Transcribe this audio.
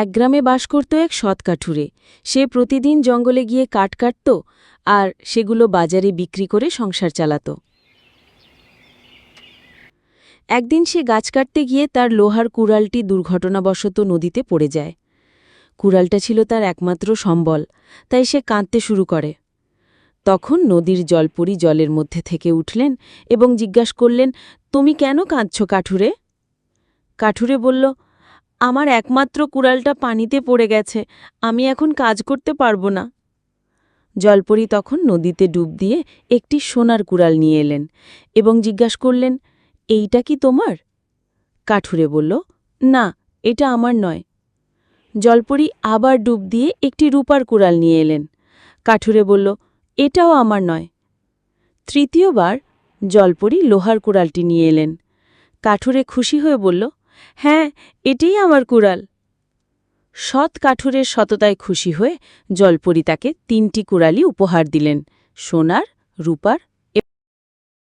এক গ্রামে বাস করত এক সৎ কাঠুরে। সে প্রতিদিন জঙ্গলে গিয়ে কাঠ কাটত আর সেগুলো বাজারে বিক্রি করে সংসার চালাত। একদিন সে গাছ কাটতে গিয়ে তার লোহার কুড়ালটি দুর্ঘটনাবশত নদীতে পড়ে যায়। কুড়ালটা ছিল তার একমাত্র সম্বল, তাই সে কাঁদতে শুরু করে। তখন নদীর জলপরি জলের মধ্যে থেকে উঠলেন এবং জিজ্ঞাস করলেন, তুমি কেন কাঁদছ কাঠুরে? কাঠুরে বলল আমার একমাত্র কুড়ালটা পানিতে পড়ে গেছে, আমি এখন কাজ করতে পারব না। জলপরি তখন নদীতে ডুব দিয়ে একটি সোনার কুড়াল নিয়ে এলেন এবং জিজ্ঞাস করলেন, এইটা কি তোমার? কাঠুরে বলল, না, এটা আমার নয়। জলপরি আবার ডুব দিয়ে একটি রূপার কুড়াল নিয়ে এলেন। কাঠুরে বলল, এটাও আমার নয়। তৃতীয়বার জলপরি লোহার কুড়ালটি নিয়ে এলেন। কাঠুরে খুশি হয়ে বলল হ্যাঁ এটাই আমার কুড়াল। সৎ কাঠুরের সততায় খুশি হয়ে জলপরি তাকে তিনটি কুড়ালি উপহার দিলেন, সোনার, রূপার